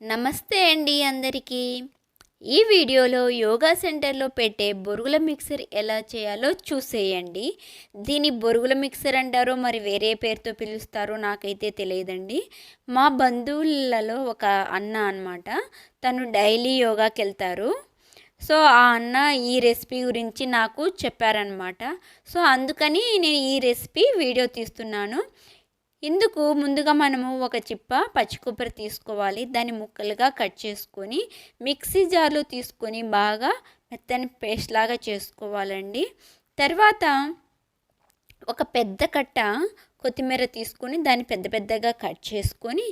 నమస్తే అండి అందరికీ. ఈ వీడియోలో యోగా సెంటర్లో పెట్టే బొరుగుల మిక్సర్ ఎలా చేయాలో చూసేయండి. దీని బొరుగుల మిక్సర్ అంటారో మరి వేరే పేరుతో పిలుస్తారో నాకైతే తెలియదండి. మా బంధువులలో ఒక అన్న అనమాట తను డైలీ యోగాకి వెళ్తారు సో ఆ అన్న ఈ రెసిపీ గురించి నాకు చెప్పారనమాట సో అందుకని నేను ఈ రెసిపీ వీడియో తీస్తున్నాను. ఇందుకు ముందుగా మనము ఒక చిప్ప పచ్చి కొబ్బరి తీసుకోవాలి. దాన్ని ముక్కలుగా కట్ చేసుకొని మిక్సీ జార్లో తీసుకొని బాగా మెత్తని పేస్ట్ లాగా చేసుకోవాలండి. తర్వాత ఒక పెద్ద కట్ట కొత్తిమీర తీసుకొని దాన్ని పెద్ద పెద్దగా కట్ చేసుకొని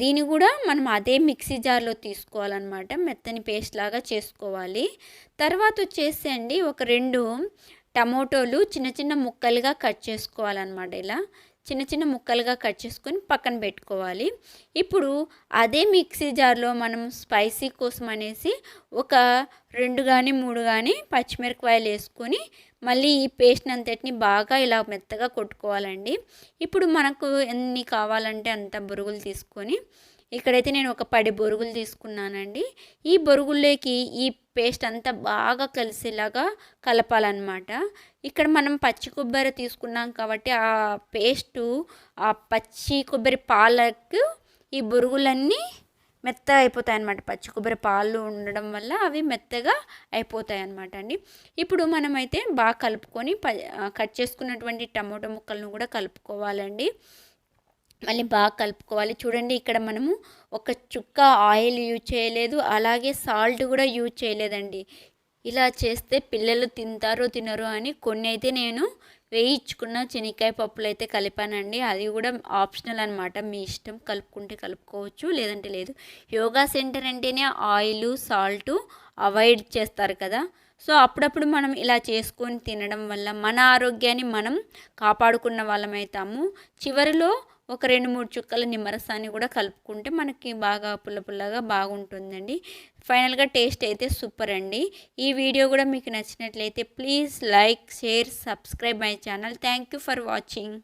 దీన్ని కూడా మనం అదే మిక్సీ జార్లో తీసుకోవాలన్నమాట. మెత్తని పేస్ట్ లాగా చేసుకోవాలి. తర్వాత వచ్చేసి అండి ఒక రెండు టమోటోలు చిన్న చిన్న ముక్కలుగా కట్ చేసుకోవాలన్నమాట ఇలా. చిన్న చిన్న ముక్కలుగా కట్ చేసుకొని పక్కన పెట్టుకోవాలి. ఇప్పుడు అదే మిక్సీ జార్లో మనం స్పైసీ కోసం అనేసి ఒక రెండు కానీ మూడు కానీ పచ్చిమిరపకాయలు వేసుకొని మళ్ళీ ఈ పేస్ట్ అంతటిని బాగా ఇలా మెత్తగా కొట్టుకోవాలండి. ఇప్పుడు మనకు ఎన్ని కావాలంటే అంత బొరుగులు తీసుకొని ఇక్కడైతే నేను ఒక పది బొరుగులు తీసుకున్నానండి. ఈ బొరుగుల్లోకి ఈ పేస్ట్ అంతా బాగా కలిసేలాగా కలపాలన్నమాట. ఇక్కడ మనం పచ్చి కొబ్బరి తీసుకున్నాం కాబట్టి ఆ పేస్టు ఆ పచ్చి కొబ్బరి పాలకు ఈ బొరుగులన్నీ మెత్తగా అయిపోతాయి అన్నమాట పచ్చి కొబ్బరి పాలు ఉండడం వల్ల అవి మెత్తగా అయిపోతాయి అన్నమాట అండి. ఇప్పుడు మనమైతే బాగా కలుపుకొని కట్ చేసుకున్నటువంటి టమోటో ముక్కలను కూడా కలుపుకోవాలండి. మళ్ళీ బాగా కలుపుకోవాలి. చూడండి ఇక్కడ మనము ఒక చుక్క ఆయిల్ యూజ్ చేయలేదు. అలాగే సాల్ట్ కూడా యూజ్ చేయలేదండి. ఇలా చేస్తే పిల్లలు తింటారో తినరో అని కొన్ని అయితే నేను వేయించుకున్న శనక్కాయ పప్పులు అయితే కలిపానండి. అది కూడా ఆప్షనల్ అనమాట మీ ఇష్టం కలుపుకుంటే కలుపుకోవచ్చు లేదంటే లేదు. యోగా సెంటర్ అంటేనే ఆయిల్ సాల్ట్ అవాయిడ్ చేస్తారు కదా. సో అప్పుడప్పుడు మనం ఇలా చేసుకొని తినడం వల్ల మన ఆరోగ్యాన్ని మనం కాపాడుకున్న వాళ్ళం అవుతాము చివరిలో ఒక రెండు మూడు చుక్కల నిమ్మరసాన్ని కూడా కలుపుకుంటే మనకి బాగా పుల్ల పుల్లగా బాగుంటుందండి. ఫైనల్గా టేస్ట్ అయితే సూపర్ అండి ఈ వీడియో కూడా మీకు నచ్చినట్లయితే please like share subscribe my channel. Thank you for watching.